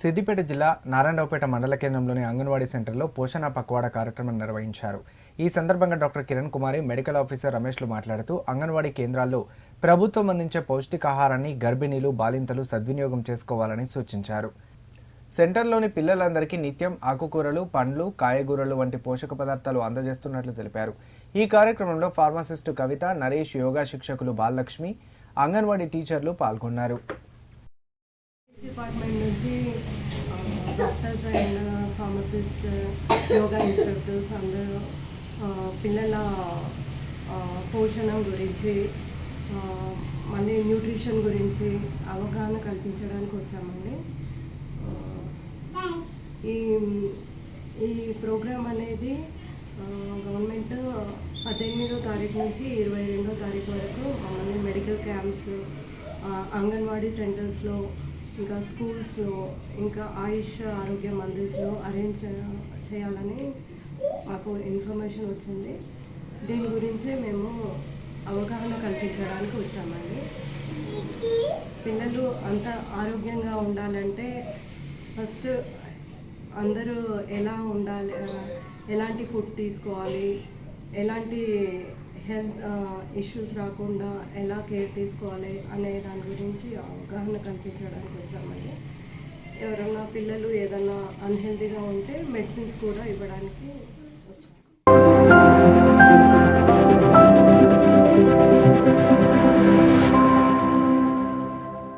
సిద్దిపేట జిల్లా నారాయణరావుపేట మండల కేంద్రంలోని అంగన్వాడీ సెంటర్లో పోషణ పక్వాడ కార్యక్రమం నిర్వహించారు. ఈ సందర్భంగా doctor Kiran Kumari medical officer రమేష్లు మాట్లాడుతూ అంగన్వాడీ కేంద్రాల్లో ప్రభుత్వం అందించే పౌష్టికాహారాన్ని గర్భిణీలు బాలింతలు సద్వినియోగం చేసుకోవాలని సూచించారు. సెంటర్లోని పిల్లలందరికీ నిత్యం ఆకుకూరలు పండ్లు కాయగూరలు వంటి పోషక పదార్థాలు అందజేస్తున్నట్లు తెలిపారు. ఈ కార్యక్రమంలో ఫార్మాసిస్టు కవిత నరేష్ యోగా శిక్షకులు బాలలక్ష్మి అంగన్వాడీ టీచర్లు పాల్గొన్నారు. డిపార్ట్మెంట్ నుంచి doctors and pharmacist yoga instructors అందరూ పిల్లల పోషణ గురించి మళ్ళీ న్యూట్రిషన్ గురించి అవగాహన కల్పించడానికి వచ్చామండి. ఈ ఈ ప్రోగ్రాం అనేది గవర్నమెంట్ పద్దెనిమిదో తారీఖు నుంచి ఇరవై రెండో తారీఖు వరకు మమ్మల్ని మెడికల్ క్యాంప్స్ అంగన్వాడీ సెంటర్స్లో ఇంకా స్కూల్స్లో ఇంకా ఆయుష్ ఆరోగ్య మందిర్స్లో అరేంజ్ చేయాలని మాకు ఇన్ఫర్మేషన్ వచ్చింది. దీని గురించే మేము అవగాహన కల్పించడానికి వచ్చామండి. పిల్లలు అంత ఆరోగ్యంగా ఉండాలంటే ఫస్ట్ అందరూ ఎలా ఉండాలి ఎలాంటి ఫుడ్ తీసుకోవాలి ఎలాంటి హెల్త్ ఇష్యూస్ రాకుండా ఎలా కేర్ తీసుకోవాలి అనే దాని గురించి అవగాహన కల్పించడానికి వచ్చామండి. ఎవరన్నా పిల్లలు ఏదన్నా అన్హెల్తీగా ఉంటే మెడిసిన్స్ కూడా ఇవ్వడానికి